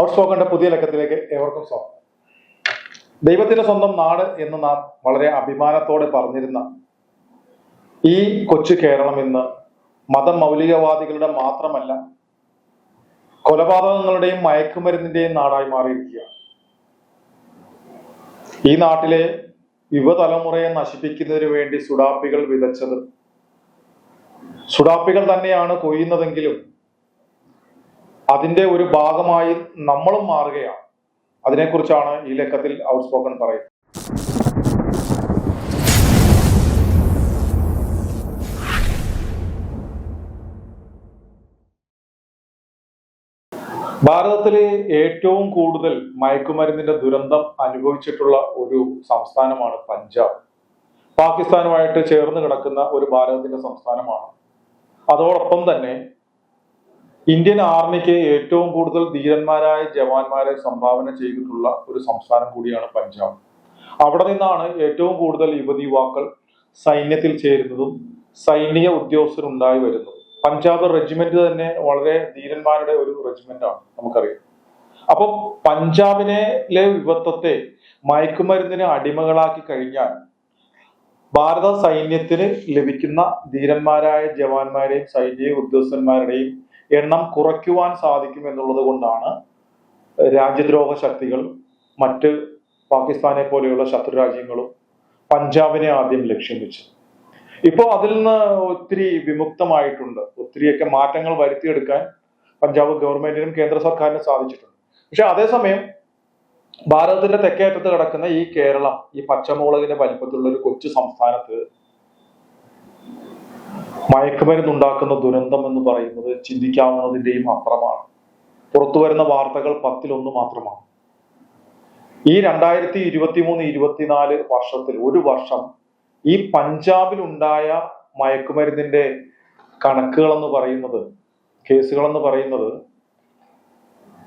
Out പുതിയ ലക്കത്തിലേക്ക് ഏവർക്കും സ്വാഗതം. ദൈവത്തിന്റെ സ്വന്തം നാട് എന്ന് നാം വളരെ അഭിമാനത്തോടെ പറഞ്ഞിരുന്ന ഈ കൊച്ചു കേരളം ഇന്ന് മതമൗലികവാദികളുടെ മാത്രമല്ല കൊലപാതകങ്ങളുടെയും മയക്കുമരുന്നിന്റെയും നാടായി മാറിയിരിക്കുകയാണ്. ഈ നാട്ടിലെ യുവതലമുറയെ നശിപ്പിക്കുന്നതിന് വേണ്ടി സുഡാപ്പികൾ വിതച്ചത് സുഡാപ്പികൾ തന്നെയാണ് കൊയ്യുന്നതെങ്കിലും അതിന്റെ ഒരു ഭാഗമായി നമ്മളും മാറുകയാണ്. അതിനെക്കുറിച്ചാണ് ഈ ലക്കത്തിൽ ഔട്ട് സ്പോക്കൺ പറയുന്നത്. ഭാരതത്തിലെ ഏറ്റവും കൂടുതൽ മയക്കുമരുന്നിന്റെ ദുരന്തം അനുഭവിച്ചിട്ടുള്ള ഒരു സംസ്ഥാനമാണ് പഞ്ചാബ്. പാകിസ്ഥാനുമായിട്ട് ചേർന്ന് കിടക്കുന്ന ഒരു ഭാരതത്തിന്റെ സംസ്ഥാനമാണ്. അതോടൊപ്പം തന്നെ ഇന്ത്യൻ ആർമിക്ക് ഏറ്റവും കൂടുതൽ ധീരന്മാരായ ജവാന്മാരെ സംഭാവന ചെയ്തിട്ടുള്ള ഒരു സംസ്ഥാനം കൂടിയാണ് പഞ്ചാബ്. അവിടെ നിന്നാണ് ഏറ്റവും കൂടുതൽ യുവതി യുവാക്കൾ സൈന്യത്തിൽ ചേരുന്നതും സൈനിക ഉദ്യോഗസ്ഥരുണ്ടായി വരുന്നതും. പഞ്ചാബ് റെജിമെന്റ് തന്നെ വളരെ ധീരന്മാരുടെ ഒരു റെജിമെന്റ് ആണ് നമുക്കറിയാം. അപ്പൊ പഞ്ചാബിനെ വിപത്തത്തെ മയക്കുമരുന്നിന് അടിമകളാക്കി കഴിഞ്ഞാൽ ഭാരത സൈന്യത്തിന് ലഭിക്കുന്ന ധീരന്മാരായ ജവാന്മാരെയും സൈനിക ഉദ്യോഗസ്ഥന്മാരുടെയും എണ്ണം കുറയ്ക്കുവാൻ സാധിക്കും എന്നുള്ളത് കൊണ്ടാണ് രാജ്യദ്രോഹ ശക്തികൾ മറ്റ് പാകിസ്ഥാനെ പോലെയുള്ള ശത്രു രാജ്യങ്ങളും പഞ്ചാബിനെ ആദ്യം ലക്ഷ്യം വെച്ചു ഇപ്പോൾ അതിൽ നിന്ന് ഒത്തിരി വിമുക്തമായിട്ടുണ്ട്. ഒത്തിരിയൊക്കെ മാറ്റങ്ങൾ വരുത്തിയെടുക്കാൻ പഞ്ചാബ് ഗവൺമെന്റിനും കേന്ദ്ര സർക്കാരിനും സാധിച്ചിട്ടുണ്ട്. പക്ഷെ അതേസമയം ഭാരതത്തിന്റെ തെക്കേറ്റത്ത് കിടക്കുന്ന ഈ കേരളം ഈ പച്ചമുളകിന്റെ വലിപ്പത്തിലുള്ള ഒരു കൊച്ചു സംസ്ഥാനത്ത് മയക്കുമരുന്നുണ്ടാക്കുന്ന ദുരന്തം എന്ന് പറയുന്നത് ചിന്തിക്കാവുന്നതിന്റെയും അപ്പുറമാണ് പുറത്തു വരുന്ന വാർത്തകൾ പത്തിലൊന്ന് മാത്രമാണ്. ഈ രണ്ടായിരത്തി ഇരുപത്തി മൂന്ന് ഇരുപത്തിനാല് വർഷത്തിൽ ഒരു വർഷം ഈ പഞ്ചാബിൽ ഉണ്ടായ മയക്കുമരുന്നിന്റെ കണക്കുകളെന്ന് പറയുന്നത് കേസുകളെന്ന് പറയുന്നത്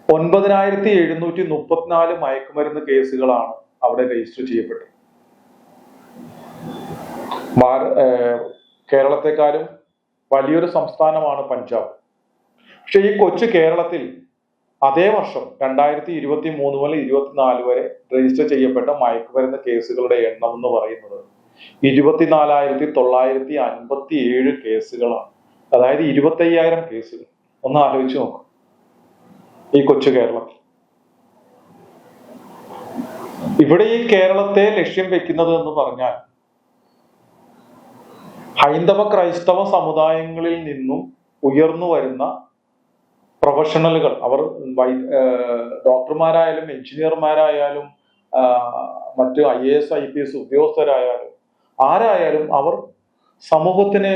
ഒൻപതിനായിരത്തി എഴുന്നൂറ്റി മുപ്പത്തിനാല് മയക്കുമരുന്ന് കേസുകളാണ് അവിടെ രജിസ്റ്റർ ചെയ്യപ്പെട്ടത്. കേരളത്തെക്കാളും വലിയൊരു സംസ്ഥാനമാണ് പഞ്ചാബ്. പക്ഷെ ഈ കൊച്ചു കേരളത്തിൽ അതേ വർഷം രണ്ടായിരത്തി ഇരുപത്തി മൂന്ന് മുതൽ ഇരുപത്തിനാല് വരെ രജിസ്റ്റർ ചെയ്യപ്പെട്ട മയക്കുമരുന്ന് കേസുകളുടെ എണ്ണം എന്ന് പറയുന്നത് ഇരുപത്തിനാലായിരത്തി തൊള്ളായിരത്തി അൻപത്തി ഏഴ് കേസുകളാണ്. അതായത് ഇരുപത്തി അയ്യായിരം കേസുകൾ. ഒന്ന് ആലോചിച്ച് നോക്കാം. ഈ കൊച്ചു കേരളത്തിൽ. ഇവിടെ ഈ കേരളത്തെ ലക്ഷ്യം വെക്കുന്നത് എന്ന് പറഞ്ഞാൽ ഹൈന്ദവ ക്രൈസ്തവ സമുദായങ്ങളിൽ നിന്നും ഉയർന്നു വരുന്ന പ്രൊഫഷണലുകൾ. അവർ ഡോക്ടർമാരായാലും എഞ്ചിനീയർമാരായാലും മറ്റ് I A S I P S ഉദ്യോഗസ്ഥരായാലും ആരായാലും അവർ സമൂഹത്തിന്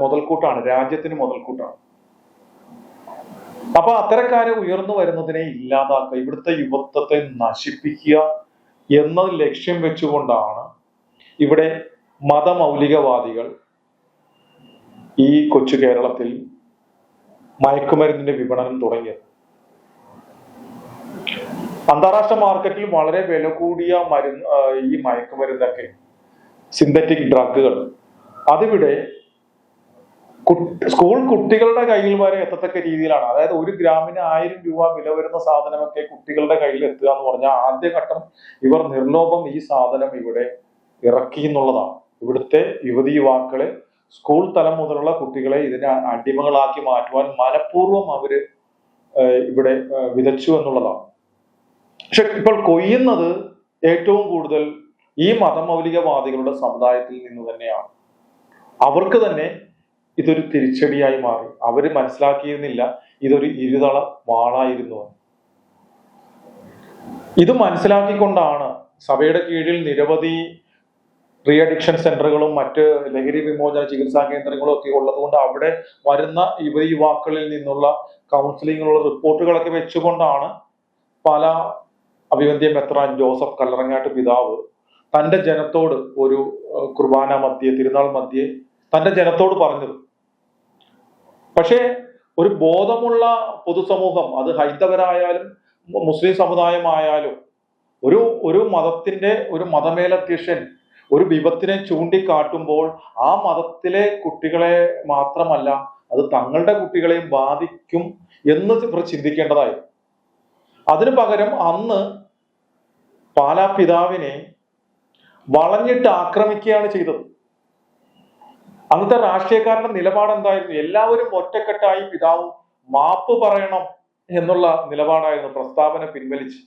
മുതൽക്കൂട്ടാണ് രാജ്യത്തിന് മുതൽക്കൂട്ടാണ്. അപ്പൊ അത്തരക്കാരെ ഉയർന്നു വരുന്നതിനെ ഇല്ലാതാക്കുക ഇവിടുത്തെ യുവത്വത്തെ നശിപ്പിക്കുക എന്ന ലക്ഷ്യം വെച്ചുകൊണ്ടാണ് ഇവിടെ മതമൗലികവാദികൾ ഈ കൊച്ചു കേരളത്തിൽ മയക്കുമരുന്നിന്റെ വിപണനം തുടങ്ങിയത്. അന്താരാഷ്ട്ര മാർക്കറ്റിൽ വളരെ വില കൂടിയ മരുന്ന് ഈ മയക്കുമരുന്നൊക്കെ സിന്തറ്റിക് ഡ്രഗുകൾ അതിവിടെ സ്കൂൾ കുട്ടികളുടെ കയ്യിൽ വരെ എത്തത്തക്ക രീതിയിലാണ്. അതായത് ഒരു ഗ്രാമിന് ആയിരം രൂപ വില വരുന്ന സാധനമൊക്കെ കുട്ടികളുടെ കയ്യിൽ എത്തുക എന്ന് പറഞ്ഞാൽ ആദ്യഘട്ടം ഇവർ നിർലോഭം ഈ സാധനം ഇവിടെ ഇറക്കി എന്നുള്ളതാണ്. ഇവിടുത്തെ യുവതി യുവാക്കളെ സ്കൂൾ തലം മുതലുള്ള കുട്ടികളെ ഇതിനെ അടിമകളാക്കി മാറ്റുവാൻ മനഃപൂർവം അവർ ഇവിടെ വിതച്ചു എന്നുള്ളതാണ്. പക്ഷെ ഇപ്പോൾ കൊയ്യുന്നത് ഏറ്റവും കൂടുതൽ ഈ മതമൗലികവാദികളുടെ സമുദായത്തിൽ നിന്ന് തന്നെയാണ്. അവർക്ക് തന്നെ ഇതൊരു തിരിച്ചടിയായി മാറി. അവർ മനസ്സിലാക്കിയിരുന്നില്ല ഇതൊരു ഇരുതള വാളായിരുന്നു. ഇത് മനസ്സിലാക്കിക്കൊണ്ടാണ് സഭയുടെ കീഴിൽ നിരവധി റീ അഡിക്ഷൻ സെന്ററുകളും മറ്റ് ലഹരി വിമോചന ചികിത്സാ കേന്ദ്രങ്ങളും ഒക്കെ ഉള്ളതുകൊണ്ട് അവിടെ വരുന്ന യുവ യുവാക്കളിൽ നിന്നുള്ള കൗൺസിലിങ്ങിനുള്ള റിപ്പോർട്ടുകളൊക്കെ വെച്ചുകൊണ്ടാണ് പല അഭിവന്ദ്യ മെത്രാൻ ജോസഫ് കല്ലറങ്ങാട്ട് പിതാവ് തന്റെ ജനത്തോട് ഒരു കുർബാന മധ്യേ തിരുനാൾ മധ്യേ തന്റെ ജനത്തോട് പറഞ്ഞത്. പക്ഷേ ഒരു ബോധമുള്ള പൊതുസമൂഹം അത് ഹൈന്ദവരായാലും മുസ്ലിം സമുദായമായാലും ഒരു ഒരു മതത്തിന്റെ ഒരു മതമേലധ്യക്ഷൻ ഒരു വിപത്തിനെ ചൂണ്ടിക്കാട്ടുമ്പോൾ ആ മതത്തിലെ കുട്ടികളെ മാത്രമല്ല അത് തങ്ങളുടെ കുട്ടികളെയും ബാധിക്കും എന്ന് ഇവർ ചിന്തിക്കേണ്ടതായി. അതിനു പകരം അന്ന് പാലാ പിതാവിനെ വളഞ്ഞിട്ട് ആക്രമിക്കുകയാണ് ചെയ്തത്. അന്നത്തെ രാഷ്ട്രീയക്കാരുടെ നിലപാട് എന്തായിരുന്നു എല്ലാവരും ഒറ്റക്കെട്ടായി പിതാവ് മാപ്പ് പറയണം എന്നുള്ള നിലപാടായിരുന്നു പ്രസ്താവന പിൻവലിച്ച്.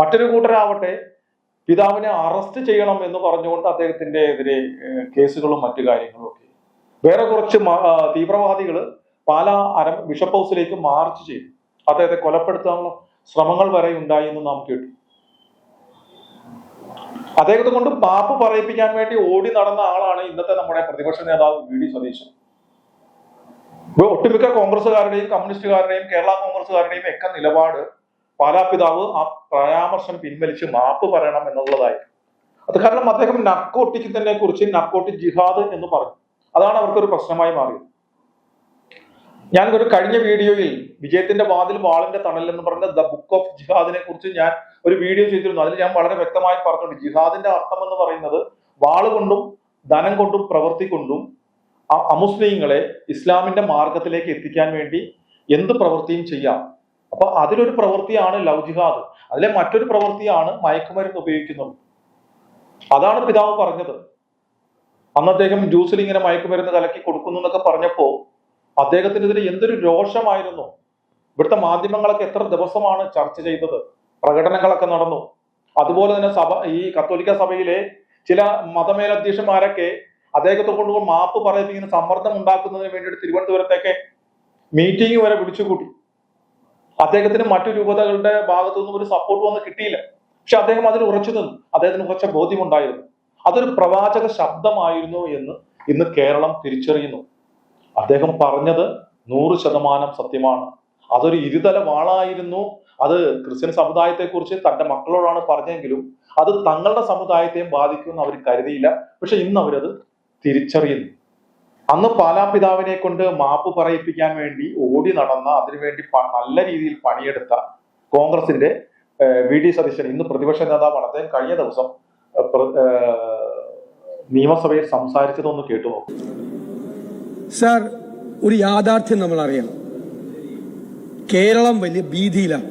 മറ്റൊരു കൂട്ടരാവട്ടെ പിതാവിനെ അറസ്റ്റ് ചെയ്യണം എന്ന് പറഞ്ഞുകൊണ്ട് അദ്ദേഹത്തിന്റെ എതിരെ കേസുകളും മറ്റു കാര്യങ്ങളും ഒക്കെ. വേറെ കുറച്ച് തീവ്രവാദികൾ പാല അര ബിഷപ്പ് ഹൗസിലേക്ക് മാർച്ച് ചെയ്തു. അദ്ദേഹത്തെ കൊലപ്പെടുത്താനുള്ള ശ്രമങ്ങൾ വരെ ഉണ്ടായി എന്ന് നാം കേട്ടു. അദ്ദേഹത്തെ കൊണ്ട് മാപ്പ് പറയിപ്പിക്കാൻ വേണ്ടി ഓടി നടന്ന ആളാണ് ഇന്നത്തെ നമ്മുടെ പ്രതിപക്ഷ നേതാവ് വി ഡി സതീശൻ. ഒട്ടുമിക്ക കോൺഗ്രസ്സുകാരുടെയും കമ്മ്യൂണിസ്റ്റുകാരുടെയും കേരള കോൺഗ്രസ്സുകാരുടെയും ഒക്കെ നിലപാട് പാലാപിതാവ് ആ പരാമർശം പിൻവലിച്ച് മാപ്പ് പറയണം എന്നുള്ളതായിരുന്നു അത് കാരണം അദ്ദേഹം നർക്കോട്ടിക്കിനെ കുറിച്ച് നക്കോട്ടി ജിഹാദ് എന്ന് പറഞ്ഞു. അതാണ് അവർക്കൊരു പ്രശ്നമായി മാറിയത്. ഞാൻ ഒരു കഴിഞ്ഞ വീഡിയോയിൽ വിജയത്തിന്റെ വാതിൽ വാളിന്റെ തണൽ എന്ന് പറഞ്ഞ ദ ബുക്ക് ഓഫ് ജിഹാദിനെ കുറിച്ച് ഞാൻ ഒരു വീഡിയോ ചെയ്തിരുന്നു. അതിൽ ഞാൻ വളരെ വ്യക്തമായി പറഞ്ഞിട്ടുണ്ട്. ജിഹാദിന്റെ അർത്ഥം എന്ന് പറയുന്നത് വാൾ കൊണ്ടും ധനം കൊണ്ടും പ്രവൃത്തി കൊണ്ടും അമുസ്ലിങ്ങളെ ഇസ്ലാമിന്റെ മാർഗത്തിലേക്ക് എത്തിക്കാൻ വേണ്ടി എന്ത് പ്രവൃത്തിയും ചെയ്യാം. അപ്പൊ അതിലൊരു പ്രവൃത്തിയാണ് ലൗജിഹാദ് ജിഹാദ്. അതിലെ മറ്റൊരു പ്രവൃത്തിയാണ് മയക്കുമരുന്ന് ഉപയോഗിക്കുന്നത്. അതാണ് പിതാവ് പറഞ്ഞത്. അന്ന് അദ്ദേഹം ജ്യൂസിൽ ഇങ്ങനെ മയക്കുമരുന്ന് കലക്കി കൊടുക്കുന്നു എന്നൊക്കെ പറഞ്ഞപ്പോ അദ്ദേഹത്തിനെതിരെ എന്തൊരു രോഷമായിരുന്നു. ഇവിടുത്തെ മാധ്യമങ്ങളൊക്കെ എത്ര ദിവസമാണ് ചർച്ച ചെയ്തത്. പ്രകടനങ്ങളൊക്കെ നടന്നു. അതുപോലെ തന്നെ സഭ ഈ കത്തോലിക്ക സഭയിലെ ചില മതമേലധ്യക്ഷന്മാരൊക്കെ അദ്ദേഹത്തെ കൊണ്ടുപോയി മാപ്പ് പറയുന്ന സമ്മർദ്ദം ഉണ്ടാക്കുന്നതിന് വേണ്ടിയിട്ട് തിരുവനന്തപുരത്തേക്ക് മീറ്റിംഗ് വരെ വിളിച്ചുകൂട്ടി. അദ്ദേഹത്തിന് മറ്റു രൂപതകളുടെ ഭാഗത്തു നിന്നും ഒരു സപ്പോർട്ട് വന്ന് കിട്ടിയില്ല. പക്ഷെ അദ്ദേഹം അതിൽ ഉറച്ചു നിന്നു. അദ്ദേഹത്തിന് കുറച്ച് ബോധ്യമുണ്ടായിരുന്നു. അതൊരു പ്രവാചക ശബ്ദമായിരുന്നു എന്ന് ഇന്ന് കേരളം തിരിച്ചറിയുന്നു. അദ്ദേഹം പറഞ്ഞത് നൂറ് ശതമാനം സത്യമാണ്. അതൊരു ഇരുതല വാളായിരുന്നു. അത് ക്രിസ്ത്യൻ സമുദായത്തെക്കുറിച്ച് തന്റെ മക്കളോടാണ് പറഞ്ഞെങ്കിലും അത് തങ്ങളുടെ സമുദായത്തെയും ബാധിക്കുമെന്ന് അവർ കരുതിയില്ല. പക്ഷെ ഇന്ന് അവരത് തിരിച്ചറിയുന്നു. അന്ന് പാലാപിതാവിനെ കൊണ്ട് മാപ്പ് പറയിപ്പിക്കാൻ വേണ്ടി ഓടി നടന്ന അതിനുവേണ്ടി നല്ല രീതിയിൽ പണിയെടുത്ത കോൺഗ്രസിന്റെ വി ഡി സതീശൻ ഇന്ന് പ്രതിപക്ഷ നേതാവാണ്. അദ്ദേഹം കഴിഞ്ഞ ദിവസം നിയമസഭയിൽ സംസാരിച്ചതൊന്ന് കേട്ടു നോക്കും. സാർ ഒരു യാഥാർത്ഥ്യം നമ്മൾ അറിയണം കേരളം വലിയ ഭീതിയിലാണ്.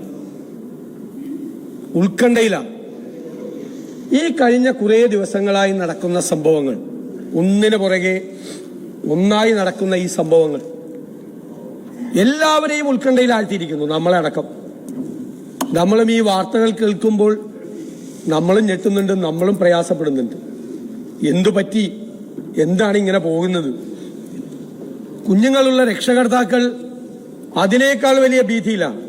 ഉത്കണ്ഠയിലാണ്. ഈ കഴിഞ്ഞ കുറേ ദിവസങ്ങളായി നടക്കുന്ന സംഭവങ്ങൾ ഒന്നിനു പുറകെ ഒന്നായി നടക്കുന്ന ഈ സംഭവങ്ങൾ എല്ലാവരെയും ഉത്കണ്ഠയിലാഴ്ത്തിയിരിക്കുന്നു നമ്മളടക്കം. നമ്മളും ഈ വാർത്തകൾ കേൾക്കുമ്പോൾ നമ്മളും ഞെട്ടുന്നുണ്ട് നമ്മളും പ്രയാസപ്പെടുന്നുണ്ട്. എന്തു പറ്റി? എന്താണ് ഇങ്ങനെ പോകുന്നത്? കുഞ്ഞുങ്ങളുള്ള രക്ഷകർത്താക്കൾ അതിനേക്കാൾ വലിയ ഭീതിയിലാണ്.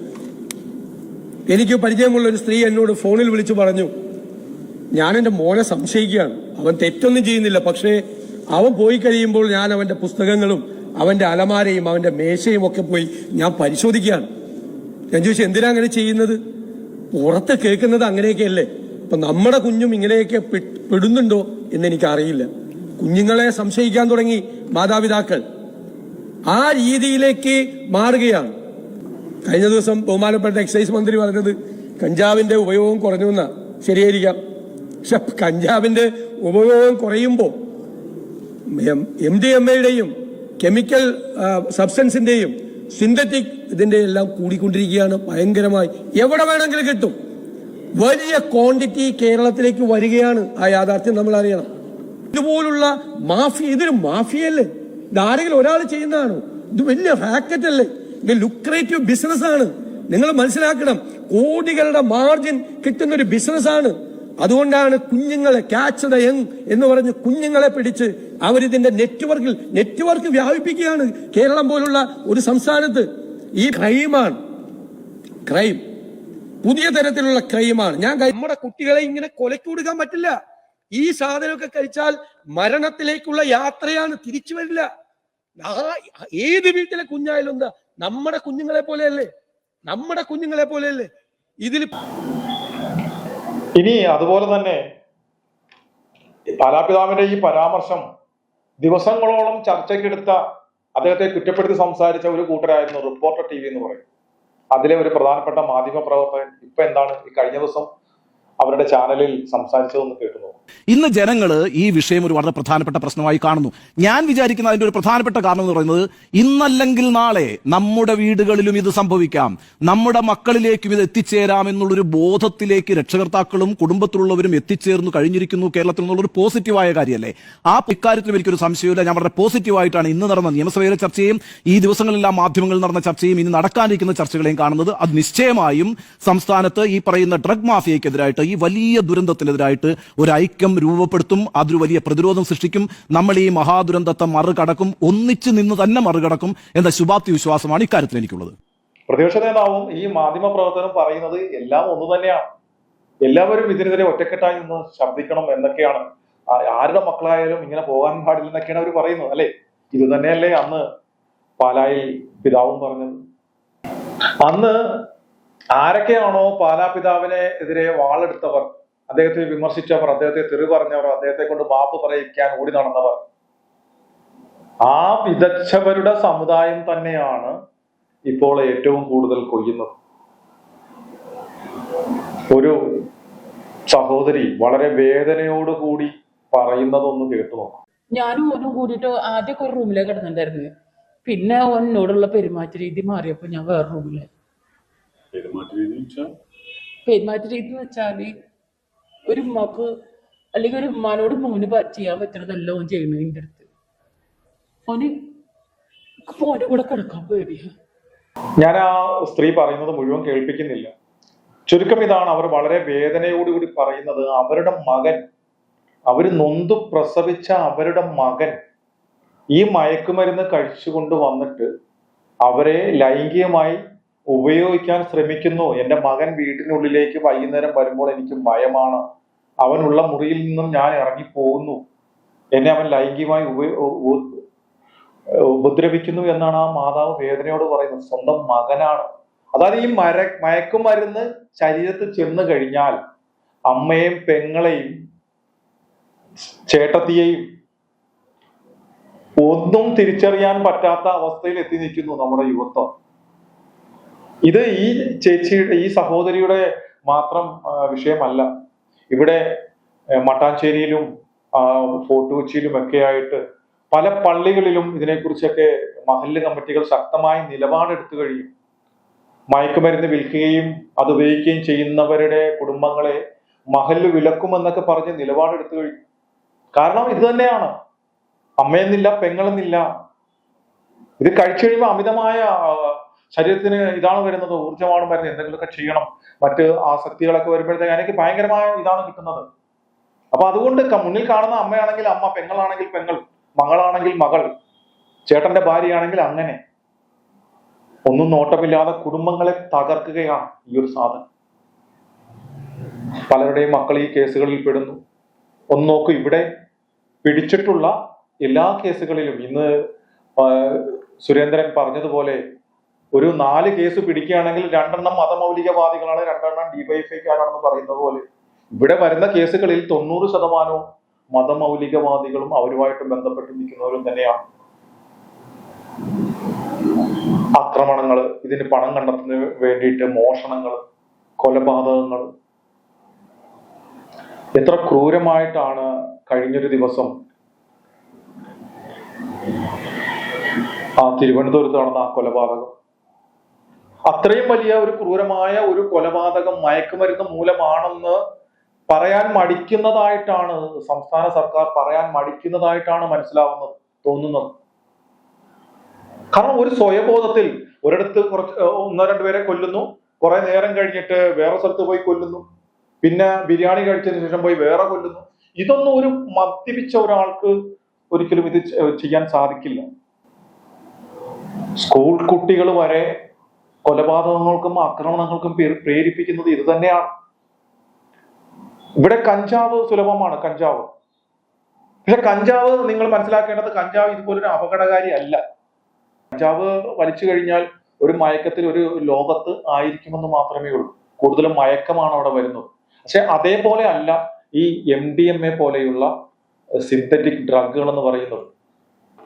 എനിക്ക് പരിചയമുള്ള ഒരു സ്ത്രീ എന്നോട് ഫോണിൽ വിളിച്ചു പറഞ്ഞു ഞാൻ എന്റെ മോനെ സംശയിക്കുകയാണ്. അവൻ തെറ്റൊന്നും ചെയ്യുന്നില്ല പക്ഷേ അവൻ പോയി കഴിയുമ്പോൾ ഞാൻ അവന്റെ പുസ്തകങ്ങളും അവന്റെ അലമാരയും അവന്റെ മേശയും ഒക്കെ പോയി ഞാൻ പരിശോധിക്കുകയാണ്. ഞാൻ ചോദിച്ചു എന്തിനാ അങ്ങനെ ചെയ്യുന്നത്? പുറത്ത് കേൾക്കുന്നത് അങ്ങനെയൊക്കെയല്ലേ? ഇപ്പൊ നമ്മുടെ കുഞ്ഞും ഇങ്ങനെയൊക്കെ പെടുന്നുണ്ടോ എന്ന് എനിക്ക് അറിയില്ല കുഞ്ഞുങ്ങളെ സംശയിക്കാൻ തുടങ്ങി മാതാപിതാക്കൾ. ആ രീതിയിലേക്ക് മാറുകയാണ്. കഴിഞ്ഞ ദിവസം ബഹുമാനപ്പെട്ട എക്സൈസ് മന്ത്രി പറഞ്ഞത് കഞ്ചാവിന്റെ ഉപയോഗം കുറഞ്ഞു എന്നാ. ശരിയായിരിക്കാം. പക്ഷെ കഞ്ചാവിന്റെ ഉപയോഗം കുറയുമ്പോൾ എം ഡി എം എയുടെയും കെമിക്കൽ സബ്സ്റ്റൻസിന്റെയും സിന്തറ്റിക് ഇതിന്റെ എല്ലാം കൂടിക്കൊണ്ടിരിക്കുകയാണ്. ഭയങ്കരമായി. എവിടെ വേണമെങ്കിലും കിട്ടും. വലിയ ക്വാണ്ടിറ്റി കേരളത്തിലേക്ക് വരികയാണ് ആ യാഥാർത്ഥ്യം നമ്മൾ അറിയണം ഇതുപോലുള്ള മാഫിയ ഇതൊരു മാഫിയല്ലേ? ഇത് ആരെങ്കിലും ഒരാൾ ചെയ്യുന്നതാണോ? ഇത് വലിയ റാക്കറ്റ് അല്ലേ ഇത് ലുക്രേറ്റീവ് ബിസിനസ് ആണ് നിങ്ങൾ മനസ്സിലാക്കണം കോടികളുടെ മാർജിൻ കിട്ടുന്ന ഒരു ബിസിനസ് ആണ് അതുകൊണ്ടാണ് കുഞ്ഞുങ്ങളെ ക്യാച്ച് ദ യങ് എന്ന് പറഞ്ഞ് കുഞ്ഞുങ്ങളെ പിടിച്ച് അവരിതിന്റെ നെറ്റ്വർക്കിൽ നെറ്റ്വർക്ക് വ്യാപിപ്പിക്കുകയാണ് കേരളം പോലുള്ള ഒരു സംസ്ഥാനത്ത്. ഈ ക്രൈമാണ്. ക്രൈം. പുതിയ തരത്തിലുള്ള ക്രൈമാണ്. ഞാൻ നമ്മുടെ കുട്ടികളെ ഇങ്ങനെ കൊലക്കി കൊടുക്കാൻ പറ്റില്ല. ഈ സാധനമൊക്കെ കഴിച്ചാൽ മരണത്തിലേക്കുള്ള യാത്രയാണ് തിരിച്ചു വരില്ല. ഏത് വീട്ടിലെ കുഞ്ഞായാലും എന്താ? നമ്മുടെ കുഞ്ഞുങ്ങളെ പോലെയല്ലേ? നമ്മുടെ കുഞ്ഞുങ്ങളെ പോലെയല്ലേ? ഇതിൽ ഇനി അതുപോലെ തന്നെ പാലാപിതാവിന്റെ ഈ പരാമർശം ദിവസങ്ങളോളം ചർച്ചയ്ക്കെടുത്ത അദ്ദേഹത്തെ കുറ്റപ്പെടുത്തി സംസാരിച്ച ഒരു കൂട്ടരായിരുന്നു റിപ്പോർട്ടർ ടി വി എന്ന് പറയും. അതിലെ ഒരു പ്രധാനപ്പെട്ട മാധ്യമ പ്രവർത്തകൻ ഇപ്പൊ എന്താണ്? ഈ കഴിഞ്ഞ ദിവസം അവരുടെ ചാനലിൽ സംസാരിച്ചതെന്ന് കേട്ടു ഇന്ന് ജനങ്ങൾ ഈ വിഷയം ഒരു വളരെ പ്രധാനപ്പെട്ട പ്രശ്നമായി കാണുന്നു. ഞാൻ വിചാരിക്കുന്ന അതിന്റെ ഒരു പ്രധാനപ്പെട്ട കാരണം എന്ന് പറയുന്നത് ഇന്നല്ലെങ്കിൽ നാളെ നമ്മുടെ വീടുകളിലും ഇത് സംഭവിക്കാം. നമ്മുടെ മക്കളിലേക്കും ഇത് എത്തിച്ചേരാം എന്നുള്ളൊരു ബോധത്തിലേക്ക് രക്ഷകർത്താക്കളും കുടുംബത്തിലുള്ളവരും എത്തിച്ചേർന്നു കഴിഞ്ഞിരിക്കുന്നു കേരളത്തിൽ നിന്നുള്ളൊരു പോസിറ്റീവായ കാര്യമല്ലേ? ആ ഇക്കാര്യത്തിലും എനിക്കൊരു സംശയമില്ല ഞാൻ വളരെ പോസിറ്റീവായിട്ടാണ് ഇന്ന് നടന്ന നിയമസഭയിലെ ചർച്ചയും ഈ ദിവസങ്ങളിലെല്ലാം മാധ്യമങ്ങളിൽ നടന്ന ചർച്ചയും ഇനി നടക്കാനിരിക്കുന്ന ചർച്ചകളെയും കാണുന്നത്. അത് നിശ്ചയമായും സംസ്ഥാനത്ത് ഈ പറയുന്ന ഡ്രഗ് മാഫിയക്കെതിരായിട്ട് ഈ വലിയ ദുരന്തത്തിനെതിരായിട്ട് ഒരു ഐക്യം രൂപപ്പെടുത്തും അതൊരു വലിയ പ്രതിരോധം സൃഷ്ടിക്കും നമ്മൾ ഈ മഹാദുരന്തത്തെ മറികടക്കും ഒന്നിച്ചു നിന്ന് തന്നെ മറികടക്കും എന്ന ശുഭാപ്തി വിശ്വാസമാണ് ഇക്കാര്യത്തിൽ എനിക്കുള്ളത്. പ്രതിപക്ഷ നേതാവും ഈ മാധ്യമ പ്രവർത്തനം പറയുന്നത് എല്ലാം ഒന്നു തന്നെയാണ്. എല്ലാവരും ഇതിനെതിരെ ഒറ്റക്കെട്ടായി നിന്ന് ശബ്ദിക്കണം എന്നൊക്കെയാണ്. ആരുടെ മക്കളായാലും ഇങ്ങനെ പോകാൻ പാടില്ല എന്നൊക്കെയാണ് അവർ പറയുന്നത് അല്ലെ? ഇത് തന്നെയല്ലേ അന്ന് പാലായിൽ പിതാവും പറഞ്ഞത്. അന്ന് ആരൊക്കെയാണോ പാലാ പിതാവിനെ എതിരെ വാളെടുത്തവർ അദ്ദേഹത്തെ വിമർശിച്ചവർ അദ്ദേഹത്തെ തെറി പറഞ്ഞവർ അദ്ദേഹത്തെ കൊണ്ട് മാപ്പ് പറയിക്കാൻ ഓടി നടന്നവർ. ആ വിതച്ചവരുടെ സമുദായം തന്നെയാണ് ഇപ്പോൾ ഏറ്റവും കൂടുതൽ കൊയ്യുന്നത്. ഒരു സഹോദരി വളരെ വേദനയോട് കൂടി പറയുന്നതൊന്ന് കേട്ടു നോക്കാം. ഞാനും ഓനും കൂടിയിട്ട് ആദ്യമൊക്കെ ഒരു റൂമിലേക്ക് കിടന്നിട്ടുണ്ടായിരുന്നു. പിന്നെ ഓനോടുള്ള പെരുമാറ്റ രീതി മാറിയപ്പോൾ ഞാൻ വേറെ റൂമിൽ പെരുമാറ്റ രീതി എന്ന് വെച്ചാൽ ഒരു ഉമ്മക്ക് അല്ലെങ്കിൽ ഒരു ഉമ്മാനോട് മോന് ചെയ്യാൻ പറ്റണതല്ല ഓൻ ചെയ്യുന്നത് എന്റെ അടുത്ത്. ഓന് ഓന്റെ കൂടെ കിടക്കാൻ പേടിയാ. ഞാൻ ആ സ്ത്രീ പറയുന്നത് മുഴുവൻ കേൾപ്പിക്കുന്നില്ല. ചുരുക്കം ഇതാണ് അവർ വളരെ വേദനയോടുകൂടി പറയുന്നത് അവരുടെ മകൻ അവർ നൊന്തു പ്രസവിച്ച അവരുടെ മകൻ ഈ മയക്കുമരുന്ന് കഴിച്ചുകൊണ്ട് വന്നിട്ട് അവരെ ലൈംഗികമായി ഉപയോഗിക്കാൻ ശ്രമിക്കുന്നു. എന്റെ മകൻ വീട്ടിനുള്ളിലേക്ക് വൈകുന്നേരം വരുമ്പോൾ എനിക്ക് ഭയമാണ്. അവനുള്ള മുറിയിൽ നിന്നും ഞാൻ ഇറങ്ങി പോകുന്നു എന്നെ അവൻ ലൈംഗികമായി ഉപദ്രവിക്കുന്നു എന്നാണ് ആ മാതാവ് വേദനയോട് പറയുന്നത്. സ്വന്തം മകനാണ്. അതായത് ഈ മര മയക്കുമരുന്ന് ശരീരത്തിൽ ചെന്ന് കഴിഞ്ഞാൽ അമ്മയെയും പെങ്ങളെയും ചേട്ടത്തിയെയും ഒന്നും തിരിച്ചറിയാൻ പറ്റാത്ത അവസ്ഥയിൽ എത്തി നിൽക്കുന്നു നമ്മുടെ യുവത്വം. ഇത് ഈ ചേച്ചിയുടെ ഈ സഹോദരിയുടെ മാത്രം വിഷയമല്ല. ഇവിടെ മട്ടാഞ്ചേരിയിലും ഫോർട്ട് കൊച്ചിയിലും ഒക്കെ ആയിട്ട് പല പള്ളികളിലും ഇതിനെക്കുറിച്ചൊക്കെ മഹല്ല് കമ്മിറ്റികൾ ശക്തമായി നിലപാടെടുത്തു കഴിയും മയക്കുമരുന്ന് വിൽക്കുകയും അത് ഉപയോഗിക്കുകയും ചെയ്യുന്നവരുടെ കുടുംബങ്ങളെ മഹല്ല് വിലക്കുമെന്നൊക്കെ പറഞ്ഞ് നിലപാടെടുത്തു കഴിയും കാരണം ഇത് തന്നെയാണ്. അമ്മയെന്നില്ല പെങ്ങളെന്നില്ല. ഇത് കഴിച്ചു കഴിയുമ്പോൾ അമിതമായ ശരീരത്തിന് ഇതാണ് വരുന്നത് ഊർജമാണ് വരുന്നത് എന്തെങ്കിലുമൊക്കെ ചെയ്യണം മറ്റ് ആസക്തികളൊക്കെ വരുമ്പോഴത്തേക്ക് എനിക്ക് ഭയങ്കരമായ ഇതാണ് കിട്ടുന്നത്. അപ്പൊ അതുകൊണ്ട് മുന്നിൽ കാണുന്ന അമ്മയാണെങ്കിൽ അമ്മ പെങ്ങളാണെങ്കിൽ പെങ്ങൾ മകളാണെങ്കിൽ മകൾ ചേട്ടന്റെ ഭാര്യയാണെങ്കിൽ അങ്ങനെ. ഒന്നും നോട്ടമില്ലാതെ കുടുംബങ്ങളെ തകർക്കുകയാണ് ഈ ഒരു സാധനം. പലരുടെയും മക്കൾ ഈ കേസുകളിൽ പെടുന്നു. ഒന്ന് നോക്കൂ ഇവിടെ പിടിച്ചിട്ടുള്ള എല്ലാ കേസുകളിലും ഇന്ന് സുരേന്ദ്രൻ പറഞ്ഞതുപോലെ ഒരു നാല് കേസ് പിടിക്കുകയാണെങ്കിൽ രണ്ടെണ്ണം മതമൗലികവാദികളാണ് രണ്ടെണ്ണം ഡിവൈഫൈക്കാരാണെന്ന് പറയുന്നത് പോലെ. ഇവിടെ വരുന്ന കേസുകളിൽ തൊണ്ണൂറ് ശതമാനവും മതമൗലികവാദികളും അവരുമായിട്ട് ബന്ധപ്പെട്ട് നിൽക്കുന്നവരും തന്നെയാണ്. ആക്രമണങ്ങൾ ഇതിന് പണം കണ്ടെത്തുന്നതിന് വേണ്ടിയിട്ട് മോഷണങ്ങൾ കൊലപാതകങ്ങൾ എത്ര ക്രൂരമായിട്ടാണ് കഴിഞ്ഞൊരു ദിവസം ആ തിരുവനന്തപുരത്ത് നടന്ന ആ കൊലപാതകം. അത്രയും വലിയ ഒരു ക്രൂരമായ ഒരു കൊലപാതകം മയക്കുമരുന്ന് മൂലമാണെന്ന് പറയാൻ മടിക്കുന്നതായിട്ടാണ് സംസ്ഥാന സർക്കാർ പറയാൻ മടിക്കുന്നതായിട്ടാണ് മനസ്സിലാവുന്നത് തോന്നുന്നത്. കാരണം ഒരു സ്വയബോധത്തിൽ ഒരിടത്ത് കുറച്ച് ഒന്നോ രണ്ടുപേരെ കൊല്ലുന്നു. കുറെ നേരം കഴിഞ്ഞിട്ട് വേറെ സ്ഥലത്ത് പോയി കൊല്ലുന്നു. പിന്നെ ബിരിയാണി കഴിച്ചതിന് ശേഷം പോയി വേറെ കൊല്ലുന്നു. ഇതൊന്നും ഒരു മദ്യപിച്ച ഒരാൾക്ക് ഒരിക്കലും ഇത് ചെയ്യാൻ സാധിക്കില്ല. സ്കൂൾ കുട്ടികൾ വരെ കൊലപാതകങ്ങൾക്കും ആക്രമണങ്ങൾക്കും പേര് പ്രേരിപ്പിക്കുന്നത് ഇത് തന്നെയാണ്. ഇവിടെ കഞ്ചാവ് സുലഭമാണ് കഞ്ചാവ്. പക്ഷെ കഞ്ചാവ് നിങ്ങൾ മനസ്സിലാക്കേണ്ടത് കഞ്ചാവ് ഇതുപോലൊരു അപകടകാരി അല്ല. കഞ്ചാവ് വലിച്ചു കഴിഞ്ഞാൽ ഒരു മയക്കത്തിൽ ഒരു ലോകത്ത് ആയിരിക്കുമെന്ന് മാത്രമേ ഉള്ളൂ. കൂടുതലും മയക്കമാണ് അവിടെ വരുന്നത്. പക്ഷെ അതേപോലെ അല്ല ഈ എം ഡി എം എ പോലെയുള്ള സിന്തറ്റിക് ഡ്രഗുകൾ എന്ന് പറയുന്നത്.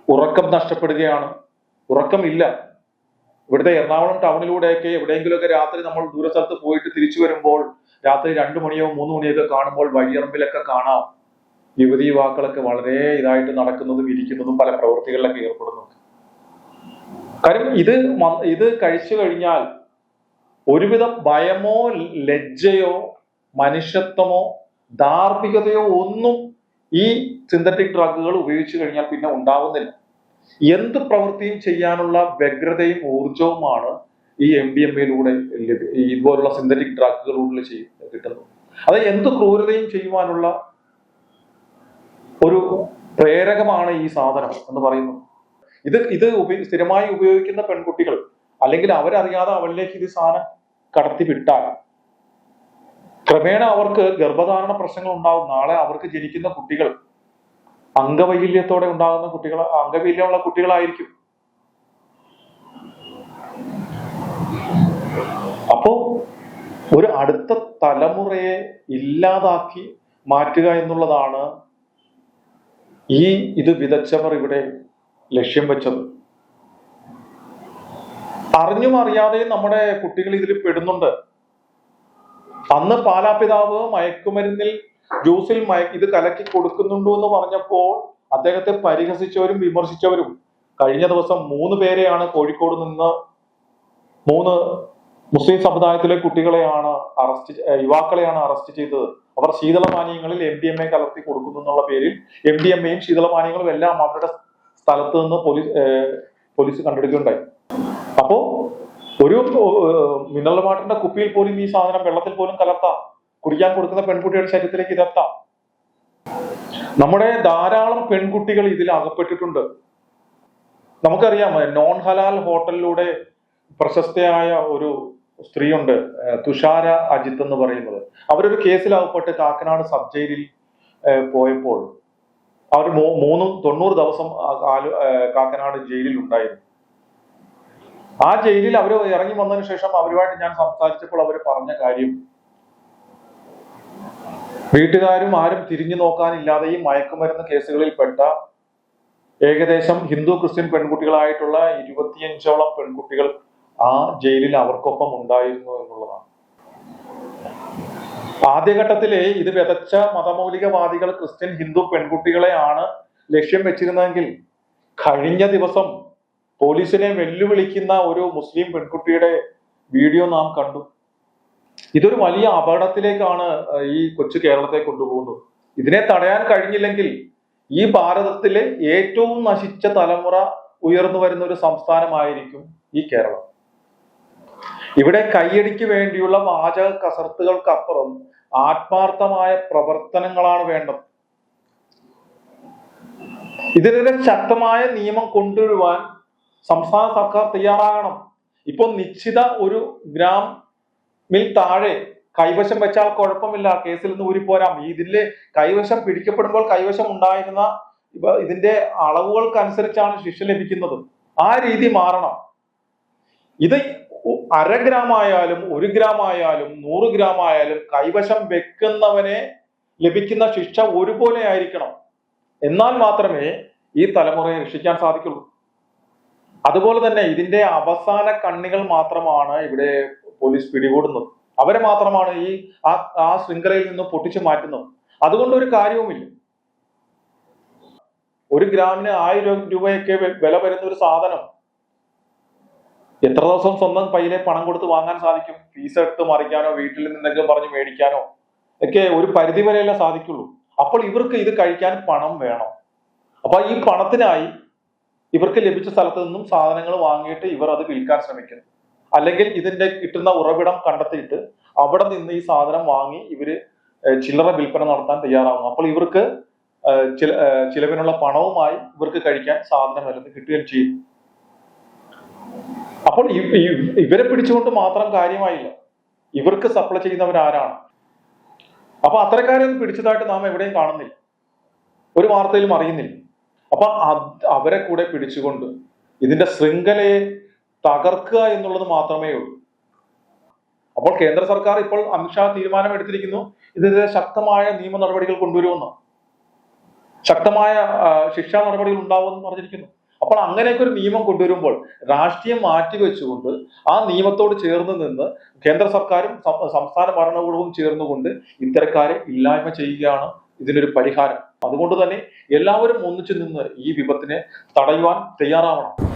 ഉറക്കം നഷ്ടപ്പെടുകയാണ്. ഉറക്കമില്ല ഇവിടുത്തെ എറണാകുളം ടൗണിലൂടെയൊക്കെ എവിടെയെങ്കിലുമൊക്കെ രാത്രി നമ്മൾ ദൂരസ്ഥലത്ത് പോയിട്ട് തിരിച്ചു വരുമ്പോൾ രാത്രി രണ്ടു മണിയോ മൂന്ന് മണിയൊക്കെ കാണുമ്പോൾ വഴിയറമ്പിലൊക്കെ കാണാം. യുവതി യുവാക്കളൊക്കെ വളരെ ഇതായിട്ട് നടക്കുന്നതും ഇരിക്കുന്നതും പല പ്രവൃത്തികളിലൊക്കെ ഏർപ്പെടുന്നു കാര്യം ഇത് ഇത് കഴിച്ചു കഴിഞ്ഞാൽ ഒരുവിധം ഭയമോ ലജ്ജയോ മനുഷ്യത്വമോ ധാർമ്മികതയോ ഒന്നും ഈ സിന്തറ്റിക് ഡ്രഗുകൾ ഉപയോഗിച്ചു കഴിഞ്ഞാൽ പിന്നെ ഉണ്ടാവുന്നില്ല. എന്ത് പ്രവൃത്തിയും ചെയ്യാനുള്ള വ്യഗ്രതയും ഊർജവുമാണ് ഈ എം ഡി എം എയിലൂടെ ഇതുപോലുള്ള സിന്തറ്റിക് ഡ്രഗുകളിലൂടെ കിട്ടുന്നത്. അത് എന്ത് ക്രൂരതയും ചെയ്യുവാനുള്ള ഒരു പ്രേരകമാണ് ഈ സാധനം എന്ന് പറയുന്നത് ഇത് ഇത് സ്ഥിരമായി ഉപയോഗിക്കുന്ന പെൺകുട്ടികൾ അല്ലെങ്കിൽ അവരറിയാതെ അവളിലേക്ക് ഇത് സാധനം കടത്തി വിട്ടാൽ ക്രമേണ അവർക്ക് ഗർഭധാരണ പ്രശ്നങ്ങൾ ഉണ്ടാവും. നാളെ അവർക്ക് ജനിക്കുന്ന കുട്ടികൾ അംഗവൈകല്യത്തോടെ ഉണ്ടാകുന്ന കുട്ടികൾ അംഗവൈകല്യമുള്ള കുട്ടികളായിരിക്കും. അപ്പോ ഒരു അടുത്ത തലമുറയെ ഇല്ലാതാക്കി മാറ്റുക എന്നുള്ളതാണ് ഈ ഇത് വിതച്ചവർ ഇവിടെ ലക്ഷ്യം വെച്ചത്. അറിഞ്ഞും അറിയാതെയും നമ്മുടെ കുട്ടികൾ ഇതിൽ പെടുന്നുണ്ട്. അന്ന് പാലാപിതാവ് മയക്കുമരുന്നിൽ ജ്യൂസിൽ ഇത് കലക്കി കൊടുക്കുന്നുണ്ടോ എന്ന് പറഞ്ഞപ്പോൾ അദ്ദേഹത്തെ പരിഹസിച്ചവരും വിമർശിച്ചവരും. കഴിഞ്ഞ ദിവസം മൂന്ന് പേരെയാണ് കോഴിക്കോട് നിന്ന് മൂന്ന് മുസ്ലിം സമുദായത്തിലെ കുട്ടികളെയാണ് അറസ്റ്റ് യുവാക്കളെയാണ് അറസ്റ്റ് ചെയ്തത്. അവർ ശീതളപാനീയങ്ങളിൽ എം ഡി എം എ കലർത്തി കൊടുക്കുന്നു എന്നുള്ള പേരിൽ എം ഡി എം എയും ശീതളപാനീയങ്ങളും എല്ലാം അവരുടെ സ്ഥലത്ത് നിന്ന് പോലീസ് പോലീസ് കണ്ടെടുക്കുകയുണ്ടായി. അപ്പോ ഒരു മിനറൽ വാട്ടറിന്റെ കുപ്പിയിൽ പോലും ഈ സാധനം വെള്ളത്തിൽ പോലും കലർത്താം. കുടിക്കാൻ കൊടുക്കുന്ന പെൺകുട്ടിയുടെ ശരീരത്തിലേക്ക് ഇതെത്താം. നമ്മുടെ ധാരാളം പെൺകുട്ടികൾ ഇതിൽ അകപ്പെട്ടിട്ടുണ്ട്. നമുക്കറിയാം നോൺ ഹലാൽ ഹോട്ടലിലൂടെ പ്രശസ്തയായ ഒരു സ്ത്രീയുണ്ട് തുഷാര അജിത്ത് എന്ന് പറയുന്നത്. അവരൊരു കേസിൽ അകപ്പെട്ട് കാക്കനാട് സബ് ജയിലിൽ പോയപ്പോൾ അവർ മൂന്ന് തൊണ്ണൂറ് ദിവസം കാക്കനാട് ജയിലിൽ ഉണ്ടായിരുന്നു. ആ ജയിലിൽ അവർ ഇറങ്ങി വന്നതിന് ശേഷം അവരുമായിട്ട് ഞാൻ സംസാരിച്ചപ്പോൾ അവർ പറഞ്ഞ കാര്യം വീട്ടുകാരും ആരും തിരിഞ്ഞു നോക്കാനില്ലാതെ ഈ മയക്കുമരുന്ന് കേസുകളിൽ പെട്ട ഏകദേശം ഹിന്ദു ക്രിസ്ത്യൻ പെൺകുട്ടികളായിട്ടുള്ള ഇരുപത്തിയഞ്ചോളം പെൺകുട്ടികൾ ആ ജയിലിൽ അവർക്കൊപ്പം ഉണ്ടായിരുന്നു എന്നുള്ളതാണ്. ആദ്യഘട്ടത്തിലെ ഇത് വിതച്ച മതമൗലികവാദികൾ ക്രിസ്ത്യൻ ഹിന്ദു പെൺകുട്ടികളെയാണ് ലക്ഷ്യം വെച്ചിരുന്നതെങ്കിൽ കഴിഞ്ഞ ദിവസം പോലീസിനെ വെല്ലുവിളിക്കുന്ന ഒരു മുസ്ലിം പെൺകുട്ടിയുടെ വീഡിയോ നാം കണ്ടു. ഇതൊരു വലിയ അപകടത്തിലേക്കാണ് ഈ കൊച്ചു കേരളത്തെ കൊണ്ടുപോകുന്നത്. ഇതിനെ തടയാൻ കഴിഞ്ഞില്ലെങ്കിൽ ഈ ഭാരതത്തിലെ ഏറ്റവും നശിച്ച തലമുറ ഉയർന്നു വരുന്ന ഒരു സംസ്ഥാനമായിരിക്കും ഈ കേരളം. ഇവിടെ കയ്യടിക്ക് വേണ്ടിയുള്ള വാചക കസർത്തുകൾക്കപ്പുറം ആത്മാർത്ഥമായ പ്രവർത്തനങ്ങളാണ് വേണ്ടത്. ഇതിനെതിരെ ശക്തമായ നിയമം കൊണ്ടുവരുവാൻ സംസ്ഥാന സർക്കാർ തയ്യാറാകണം. ഇപ്പൊ നിശ്ചിത ഒരു ഗ്രാമിൽ താഴെ കൈവശം വെച്ചാൽ കുഴപ്പമില്ല കേസിൽ നിന്ന് ഊരിപ്പോരാം. ഇതിൽ കൈവശം പിടിക്കപ്പെടുമ്പോൾ കൈവശം ഉണ്ടായിരുന്ന ഇതിന്റെ അളവുകൾക്കനുസരിച്ചാണ് ശിക്ഷ ലഭിക്കുന്നത്. ആ രീതി മാറണം. ഇത് അര ഗ്രാം ആയാലും ഒരു ഗ്രാം ആയാലും നൂറ് ഗ്രാം ആയാലും കൈവശം വെക്കുന്നവനെ ലഭിക്കുന്ന ശിക്ഷ ഒരുപോലെ ആയിരിക്കണം. എന്നാൽ മാത്രമേ ഈ തലമുറയെ രക്ഷിക്കാൻ സാധിക്കുള്ളൂ. അതുപോലെ തന്നെ ഇതിന്റെ അവസാന കണ്ണികൾ മാത്രമാണ് ഇവിടെ പോലീസ് പിടികൂടുന്നത് അവരെ മാത്രമാണ് ഈ ആ ആ ശൃംഖലയിൽ നിന്ന് പൊട്ടിച്ചു മാറ്റുന്നത്. അതുകൊണ്ട് ഒരു കാര്യവുമില്ല. ഒരു ഗ്രാമിന് ആയിരം രൂപയൊക്കെ വില വരുന്ന ഒരു സാധനം എത്ര ദിവസം സ്വന്തം കയ്യിലെ പണം കൊടുത്ത് വാങ്ങാൻ സാധിക്കും? ഫീസ് എടുത്ത് മറിക്കാനോ വീട്ടിൽ നിന്നെങ്കിലും പറഞ്ഞ് മേടിക്കാനോ ഒക്കെ ഒരു പരിധി വരെയല്ലേ സാധിക്കുള്ളൂ. അപ്പോൾ ഇവർക്ക് ഇത് കഴിക്കാൻ പണം വേണം. അപ്പൊ ഈ പണത്തിനായി ഇവർക്ക് ലഭിച്ച സ്ഥലത്ത് നിന്നും സാധനങ്ങൾ വാങ്ങിയിട്ട് ഇവർ അത് വിൽക്കാൻ ശ്രമിക്കുന്നു. അല്ലെങ്കിൽ ഇതിന്റെ കിട്ടുന്ന ഉറവിടം കണ്ടെത്തിയിട്ട് അവിടെ നിന്ന് ഈ സാധനം വാങ്ങി ഇവർ ചില്ലറ വിൽപ്പന നടത്താൻ തയ്യാറാവുന്നു. അപ്പോൾ ഇവർക്ക് ചില ചിലവിനുള്ള പണവുമായി ഇവർക്ക് കഴിക്കാൻ സാധനം വരുന്നത് കിട്ടുകയും ചെയ്യും. അപ്പോൾ ഇവരെ പിടിച്ചുകൊണ്ട് മാത്രം കാര്യമായില്ല. ഇവർക്ക് സപ്ലൈ ചെയ്യുന്നവരാരാണ് അപ്പൊ അത്രക്കാരെയൊന്നും പിടിച്ചതായിട്ട് നാം എവിടെയും കാണുന്നില്ല. ഒരു വാർത്തയിലും അറിയുന്നില്ല. അപ്പൊ അവരെ കൂടെ പിടിച്ചുകൊണ്ട് ഇതിന്റെ ശൃംഖലയെ തകർക്കുക എന്നുള്ളത് മാത്രമേ ഉള്ളൂ. അപ്പോൾ കേന്ദ്ര സർക്കാർ ഇപ്പോൾ അമിത്ഷാ തീരുമാനമെടുത്തിരിക്കുന്നു. ഇതിനെതിരെ ശക്തമായ നിയമ നടപടികൾ കൊണ്ടുവരുമെന്ന്. ശക്തമായ ശിക്ഷാ നടപടികൾ ഉണ്ടാവുമെന്ന് പറഞ്ഞിരിക്കുന്നു. അപ്പോൾ അങ്ങനെയൊക്കെ ഒരു നിയമം കൊണ്ടുവരുമ്പോൾ രാഷ്ട്രീയം മാറ്റിവെച്ചുകൊണ്ട് ആ നിയമത്തോട് ചേർന്ന് നിന്ന് കേന്ദ്ര സർക്കാരും സംസ്ഥാന ഭരണകൂടവും ചേർന്നുകൊണ്ട് ഇത്തരക്കാരെ ഇല്ലായ്മ ചെയ്യുകയാണ് ഇതിനൊരു പരിഹാരം. അതുകൊണ്ട് തന്നെ എല്ലാവരും ഒന്നിച്ചു നിന്ന് ഈ വിപത്തിനെ തടയുവാൻ തയ്യാറാവണം.